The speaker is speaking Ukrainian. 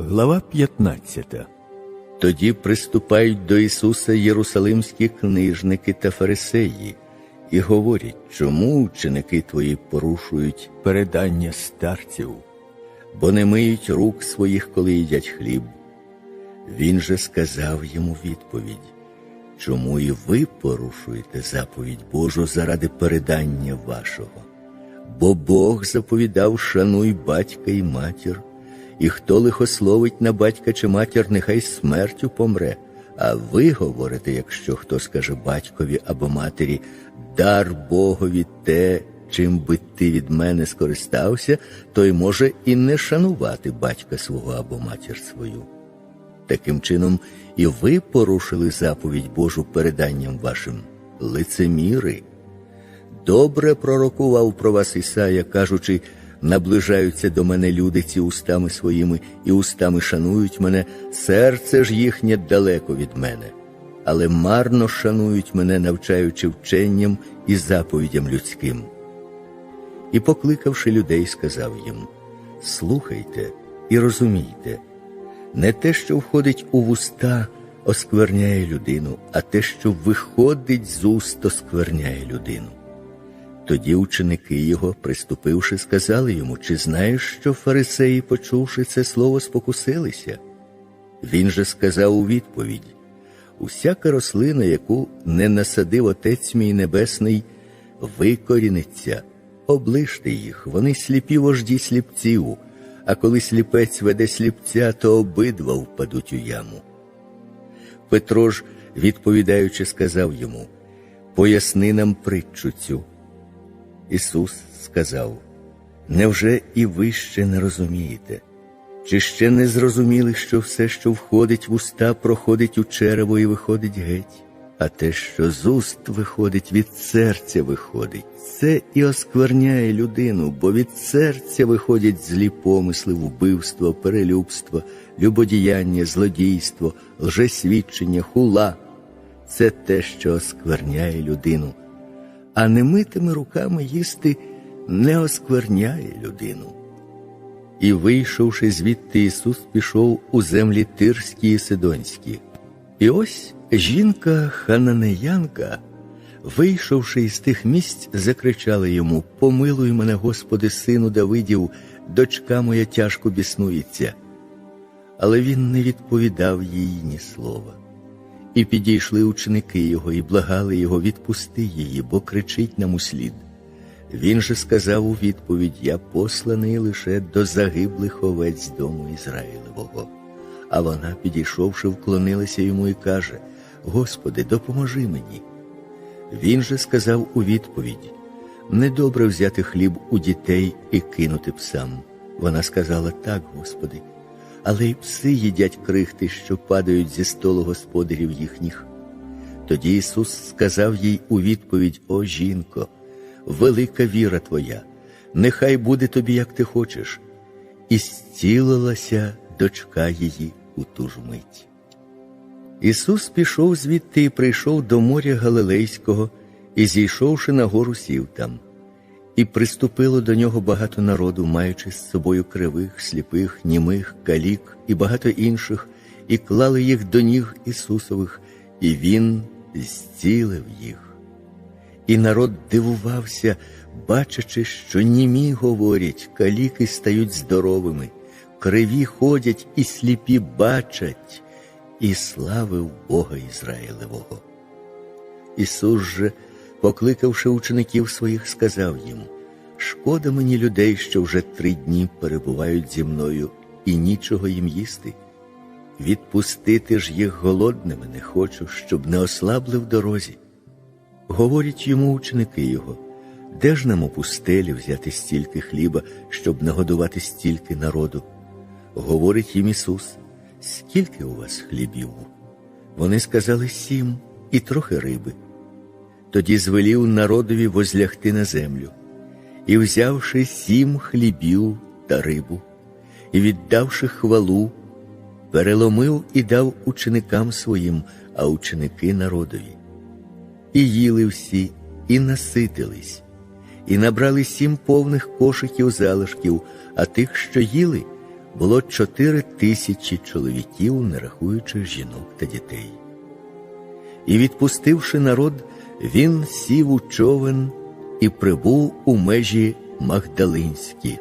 Глава 15 Тоді приступають до Ісуса єрусалимські книжники та фарисеї і говорять, чому ученики твої порушують, Передання старців. бо не миють рук своїх, коли їдять хліб. Він же сказав йому відповідь, чому і ви порушуєте заповідь Божу заради передання вашого? Бо Бог заповідав, шануй батька і матір, і хто лихословить на батька чи матір, нехай смертю помре. А ви говорите, якщо хто скаже батькові або матері, дар Богові те, чим би ти від мене скористався, той може і не шанувати батька свого або матір свою. Таким чином, і ви порушили заповідь Божу переданням вашим лицеміри. Добре пророкував про вас Ісая, кажучи, наближаються до мене люди ці устами своїми, і устами шанують мене, серце ж їхнє далеко від мене, але марно шанують мене, навчаючи вченням і заповідям людським. І, покликавши людей, сказав їм: Слухайте і розумійте, не те, що входить у вуста, оскверняє людину, а те, що виходить з уст, оскверняє людину. Тоді ученики його, приступивши, сказали йому, чи знаєш, що фарисеї, почувши це слово, спокусилися? Він же сказав у відповідь: Усяка рослина, яку не насадив Отець мій Небесний, викоріниться, оближте їх, вони сліпі вожді сліпців, а коли сліпець веде сліпця, то обидва впадуть у яму. Петро ж, відповідаючи, сказав йому: Поясни нам притчу цю. Ісус сказав: Невже і ви ще не розумієте? Чи ще не зрозуміли, що все, що входить в уста, проходить у черево і виходить геть, а те, що з уст виходить, від серця виходить, це і оскверняє людину, бо від серця виходять злі помисли, вбивство, перелюбство, любодіяння, злодійство, лжесвідчення, хула. Це те, що оскверняє людину а немитими руками їсти не оскверняє людину. І, вийшовши звідти, Ісус пішов у землі Тирські і Сидонські. І ось жінка хананеянка, вийшовши із тих місць, закричала йому: Помилуй мене, Господи, сину Давидів, дочка моя тяжко біснується. Але він не відповідав їй ні слова. І підійшли ученики його і благали його відпусти її, бо кричить нам услід. Він же сказав у відповідь: Я посланий лише до загиблих овець дому Ізраїлевого. А вона, підійшовши, вклонилася йому і каже: Господи, допоможи мені. Він же сказав у відповідь: Недобре взяти хліб у дітей і кинути псам. Вона сказала так, Господи але й пси їдять крихти, що падають зі столу господарів їхніх. Тоді Ісус сказав їй у відповідь: О жінко, велика віра твоя, нехай буде тобі, як ти хочеш, і зцілилася дочка її у ту ж мить. Ісус пішов звідти і прийшов до моря Галилейського і, зійшовши на гору, сів там. І приступило до нього багато народу, маючи з собою кривих, сліпих, німих, калік і багато інших, і клали їх до ніг Ісусових, і Він зцілив їх. І народ дивувався, бачачи, що німі говорять, каліки стають здоровими, криві ходять і сліпі бачать, і славив Бога Ізраїлевого. Ісус же покликавши учеників своїх, сказав їм: Шкода мені людей, що вже три дні перебувають зі мною і нічого їм їсти. Відпустити ж їх голодними не хочу, щоб не ослабли в дорозі. Говорять йому ученики його, де ж нам у пустелі взяти стільки хліба, щоб нагодувати стільки народу? Говорить їм Ісус, скільки у вас хлібів? Вони сказали сім і трохи риби. Тоді звелів народові возлягти на землю, і, взявши сім хлібів та рибу, і віддавши хвалу, переломив і дав ученикам своїм, а ученики народові. І їли всі, і наситились, і набрали сім повних кошиків залишків, а тих, що їли, було чотири тисячі чоловіків, не рахуючи жінок та дітей. І, відпустивши народ, він сів у човен і прибув у межі Магдалинські.